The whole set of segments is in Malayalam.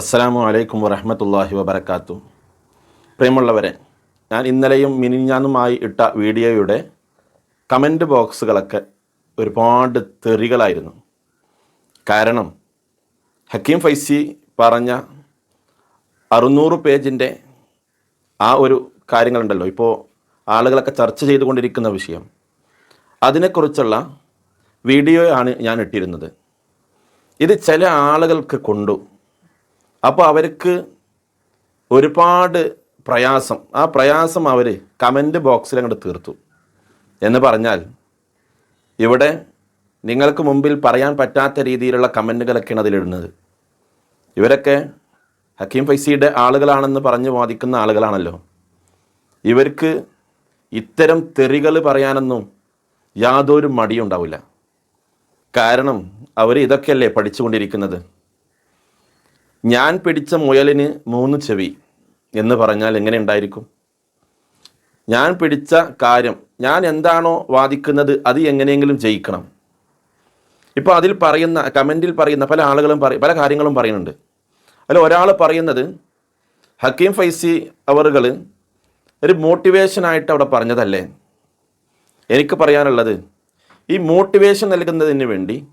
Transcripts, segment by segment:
അസ്സാം വലൈക്കും വരഹമത്തല്ലാഹി വബർക്കാത്തു പ്രിയമുള്ളവരെ ഞാൻ ഇന്നലെയും മിനിഞ്ഞാന്നുമായി ഇട്ട വീഡിയോയുടെ കമന്റ് ബോക്സുകളൊക്കെ ഒരുപാട് തെറികളായിരുന്നു. കാരണം ഹക്കീം ഫൈസി പറഞ്ഞ അറുന്നൂറ് പേജിന്റെ ആ ഒരു കാര്യങ്ങളുണ്ടല്ലോ. ഇപ്പോൾ ആളുകളൊക്കെ ചർച്ച ചെയ്തുകൊണ്ടിരിക്കുന്ന വിഷയം. അതിനെക്കുറിച്ചുള്ള വീഡിയോ ആണ് ഞാൻ ഇട്ടിരുന്നത്. ഇത് ചില ആളുകൾക്ക് കൊണ്ടു അപ്പോൾ അവർക്ക് ഒരുപാട് പ്രയാസം. ആ പ്രയാസം അവർ കമന്റ് ബോക്സിൽ അങ്ങോട്ട് തീർത്തു. എന്ന് പറഞ്ഞാൽ ഇവിടെ നിങ്ങൾക്ക് മുമ്പിൽ പറയാൻ പറ്റാത്ത രീതിയിലുള്ള കമന്റുകളൊക്കെയാണ് അതിലിടുന്നത്. ഇവരൊക്കെ ഹക്കീം ഫൈസിയുടെ ആളുകളാണെന്ന് പറഞ്ഞ് വാദിക്കുന്ന ആളുകളാണല്ലോ. ഇവർക്ക് ഇത്തരം തെറികൾ പറയാനൊന്നും യാതൊരു മടിയുണ്ടാവില്ല കാരണം അവർ ഇതൊക്കെയല്ലേ പഠിച്ചുകൊണ്ടിരിക്കുന്നത്? ഞാൻ പിടിച്ച മുയലിന് മൂന്ന് ചെവി എന്ന് പറഞ്ഞാൽ എങ്ങനെ ഉണ്ടായിരിക്കും? ഞാൻ പിടിച്ച കാര്യം ഞാൻ എന്താണോ വാദിക്കുന്നത് അത് എങ്ങനെയെങ്കിലും ജയിക്കണം. ഇപ്പോൾ അതിൽ പറയുന്ന കമന്റിൽ പറയുന്ന പല ആളുകളും പറ പല കാര്യങ്ങളും പറയുന്നുണ്ട്. അതിൽ ഒരാൾ പറയുന്നത് ഹക്കീം ഫൈസി അവറുകൾ ഒരു മോട്ടിവേഷനായിട്ട് അവിടെ പറഞ്ഞതല്ലേ? എനിക്ക് പറയാനുള്ളത് ഈ മോട്ടിവേഷൻ നൽകുന്നതിന് വേണ്ടി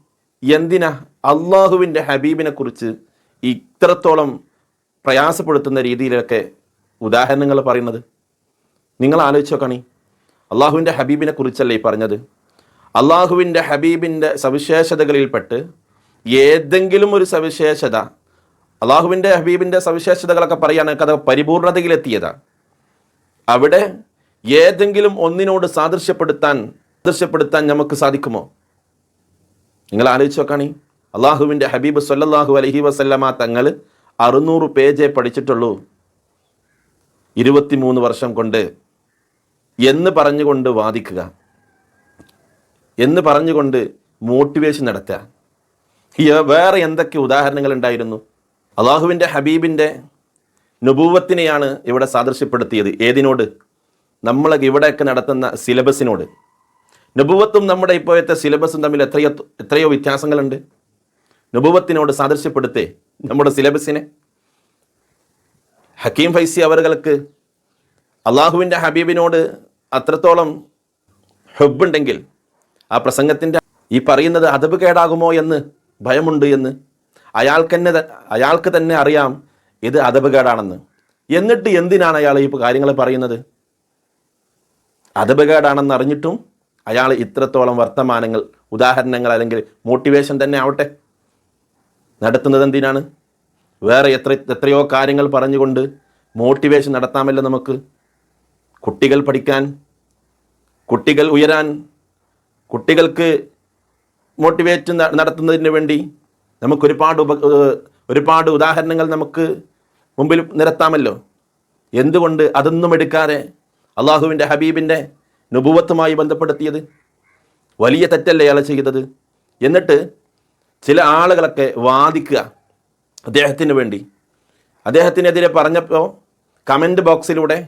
എന്തിനാ അള്ളാഹുവിന്റെ ഹബീബിനെ കുറിച്ച് ഇത്രത്തോളം പ്രയാസപ്പെടുത്തുന്ന രീതിയിലൊക്കെ ഉദാഹരണങ്ങൾ പറയുന്നത്? നിങ്ങൾ ആലോചിച്ച് നോക്കണി. അള്ളാഹുവിന്റെ ഹബീബിനെ കുറിച്ചല്ലേ ഈ പറഞ്ഞത്? അള്ളാഹുവിന്റെ ഹബീബിന്റെ സവിശേഷതകളിൽപ്പെട്ട് ഏതെങ്കിലും ഒരു സവിശേഷത അള്ളാഹുവിന്റെ ഹബീബിന്റെ സവിശേഷതകളൊക്കെ പറയുകയാണെങ്കിൽ അത് പരിപൂർണതയിലെത്തിയതാണ് അവിടെ ഏതെങ്കിലും ഒന്നിനോട് സാദൃശ്യപ്പെടുത്താൻ സാദൃശ്യപ്പെടുത്താൻ നമുക്ക് സാധിക്കുമോ? നിങ്ങൾ ആലോചിച്ച് നോക്കാണി. അള്ളാഹുവിന്റെ ഹബീബ് സല്ലാഹു അലഹി വസല്ലമ തങ്ങൾ അറുന്നൂറ് പേജേ പഠിച്ചിട്ടുള്ളൂ. ഇരുപത്തിമൂന്ന് വർഷം കൊണ്ട് എന്ന് പറഞ്ഞുകൊണ്ട് വാദിക്കുക. എന്ന് പറഞ്ഞുകൊണ്ട് മോട്ടിവേഷൻ നടത്തുക. വേറെ എന്തൊക്കെ ഉദാഹരണങ്ങൾ ഉണ്ടായിരുന്നു? അള്ളാഹുവിന്റെ ഹബീബിന്റെ നുപൂവത്തിനെയാണ് ഇവിടെ സാദൃശ്യപ്പെടുത്തിയത്. ഏതിനോട്? നമ്മൾ ഇവിടെയൊക്കെ നടത്തുന്ന സിലബസിനോട്. നുപൂവത്തും നമ്മുടെ ഇപ്പോഴത്തെ സിലബസും തമ്മിൽ എത്രയോ എത്രയോ വ്യത്യാസങ്ങളുണ്ട്. നുപൂവത്തിനോട് സാദൃശ്യപ്പെടുത്തേ നമ്മുടെ സിലബസിനെ. ഹക്കീം ഫൈസി അവർക്ക് അള്ളാഹുവിന്റെ ഹബീബിനോട് അത്രത്തോളം ഹെബുണ്ടെങ്കിൽ ആ പ്രസംഗത്തിന്റെ ഈ പറയുന്നത് അതബ് കേടാകുമോ എന്ന് ഭയമുണ്ട് എന്ന് അയാൾക്ക് തന്നെ അയാൾക്ക് തന്നെ അറിയാം ഇത് അതബ് കേടാണെന്ന്. എന്നിട്ട് എന്തിനാണ് അയാൾ ഈ കാര്യങ്ങൾ പറയുന്നത്? അതബ് കേടാണെന്ന് അറിഞ്ഞിട്ടും അയാൾ ഇത്രത്തോളം വർത്തമാനങ്ങൾ ഉദാഹരണങ്ങൾ അല്ലെങ്കിൽ മോട്ടിവേഷൻ തന്നെ ആവട്ടെ. നടത്തുന്നത് എന്തിനാണ്? വേറെ എത്ര എത്രയോ കാര്യങ്ങൾ പറഞ്ഞുകൊണ്ട് മോട്ടിവേഷൻ നടത്താമല്ലോ നമുക്ക്. കുട്ടികൾ പഠിക്കാൻ കുട്ടികൾ ഉയരാൻ കുട്ടികൾക്ക് മോട്ടിവേറ്റ് നടത്തുന്നതിന് വേണ്ടി നമുക്കൊരുപാട് ഉപ ഒരുപാട് ഉദാഹരണങ്ങൾ നമുക്ക് മുമ്പിൽ നിരത്താമല്ലോ. എന്തുകൊണ്ട് അതൊന്നും എടുക്കാതെ അള്ളാഹുവിന്റെ ഹബീബിന്റെ നുപുവത്തുമായി ബന്ധപ്പെടുത്തിയത്? വലിയ തെറ്റല്ലേ അയാൾ ചെയ്തത്? എന്നിട്ട് ചില ആളുകളൊക്കെ വാദിക്കുക അദ്ദേഹത്തിന് വേണ്ടി. അദ്ദേഹത്തിനെതിരെ പറഞ്ഞപ്പോൾ കമന്റ് ബോക്സിലൂടെ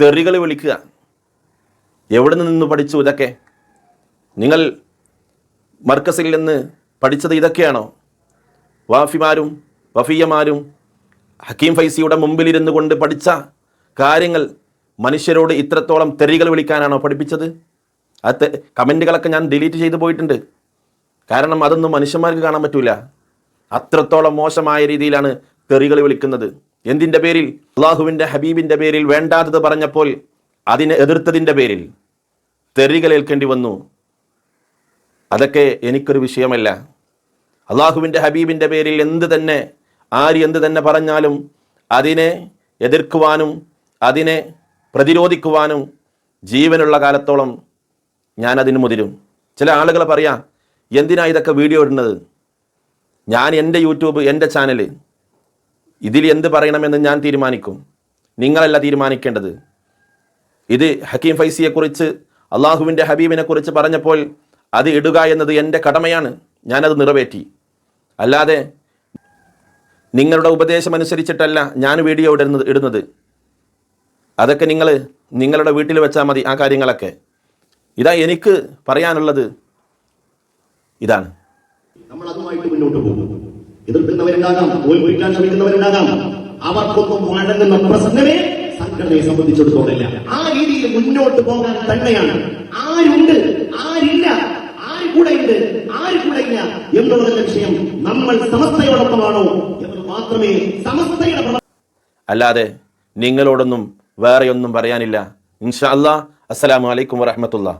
തെറികൾ വിളിക്കുക. എവിടെ നിന്ന് പഠിച്ചു ഇതൊക്കെ? നിങ്ങൾ മർക്കസിൽ നിന്ന് പഠിച്ചത് ഇതൊക്കെയാണോ? വാഫിമാരും വഫീയമാരും ഹക്കീം ഫൈസിയുടെ മുമ്പിലിരുന്നു കൊണ്ട് പഠിച്ച കാര്യങ്ങൾ മനുഷ്യരോട് ഇത്രത്തോളം തെറികൾ വിളിക്കാനാണോ പഠിപ്പിച്ചത്? അത് കമന്റുകളൊക്കെ ഞാൻ ഡിലീറ്റ് ചെയ്തു പോയിട്ടുണ്ട്. കാരണം അതൊന്നും മനുഷ്യന്മാർക്ക് കാണാൻ പറ്റൂല. അത്രത്തോളം മോശമായ രീതിയിലാണ് തെറികൾ വിളിക്കുന്നത്. എന്തിന്റെ പേരിൽ? അള്ളാഹുവിന്റെ ഹബീബിന്റെ പേരിൽ വേണ്ടാത്തത് പറഞ്ഞപ്പോൾ അതിനെ എതിർത്തതിന്റെ പേരിൽ തെറികൾ ഏൽക്കേണ്ടി വന്നു. അതൊക്കെ എനിക്കൊരു വിഷയമല്ല. അള്ളാഹുവിന്റെ ഹബീബിന്റെ പേരിൽ എന്ത് തന്നെ ആര് എന്ത് തന്നെ പറഞ്ഞാലും അതിനെ എതിർക്കുവാനും അതിനെ പ്രതിരോധിക്കുവാനും ജീവനുള്ള കാലത്തോളം ഞാൻ അതിന് മുതിരും. ചില ആളുകൾ പറയാം എന്തിനാ ഇതൊക്കെ വീഡിയോ ഇടുന്നത്? ഞാൻ എന്റെ യൂട്യൂബ് എന്റെ ചാനൽ ഇതിൽ എന്ത് പറയണമെന്ന് ഞാൻ തീരുമാനിക്കും. നിങ്ങളല്ല തീരുമാനിക്കേണ്ടത്. ഇത് ഹക്കീം ഫൈസിയെക്കുറിച്ച് അള്ളാഹുവിന്റെ ഹബീബിനെക്കുറിച്ച് പറഞ്ഞപ്പോൾ അത് ഇടുക എന്നത് എന്റെ കടമയാണ്. ഞാനത് നിറവേറ്റി. അല്ലാതെ നിങ്ങളുടെ ഉപദേശം അനുസരിച്ചിട്ടല്ല ഞാൻ വീഡിയോ ഇടുന്നത് ഇടുന്നത്. അതൊക്കെ നിങ്ങൾ നിങ്ങളുടെ വീട്ടിൽ വെച്ചാൽ മതി ആ കാര്യങ്ങളൊക്കെ. ഇതാ എനിക്ക് പറയാനുള്ളത് ഇതാണ്. നമ്മൾ അതുമായിട്ട് മുന്നോട്ട് പോകും. എതിർക്കുന്നവരുണ്ടാകാം തോൽപ്പിക്കാൻ ശ്രമിക്കുന്നവരുണ്ടാകാം. അവർക്കൊന്നും വഴങ്ങുന്ന പ്രശ്നമേ സംഘടനയെ സംബന്ധിച്ചിടത്തോളമില്ല ആ രീതിയിൽ മുന്നോട്ട് പോകാൻ തന്നെയാണ്. ആരുണ്ട്? ആരില്ല? ആര് കൂടെയുണ്ട് ആര് കൂടെയില്ല എന്നുള്ളതിന്റെ വിഷയം നമ്മൾ സമസ്തയോടൊപ്പമാണോ എന്ന് മാത്രമേ സമസ്തയുടെ അല്ലാതെ നിങ്ങളോടൊന്നും വേറെയൊന്നും പറയാനില്ല. ഇൻഷാ അല്ലാ അസ്സലാമു അലൈക്കും വറഹമത്തുള്ള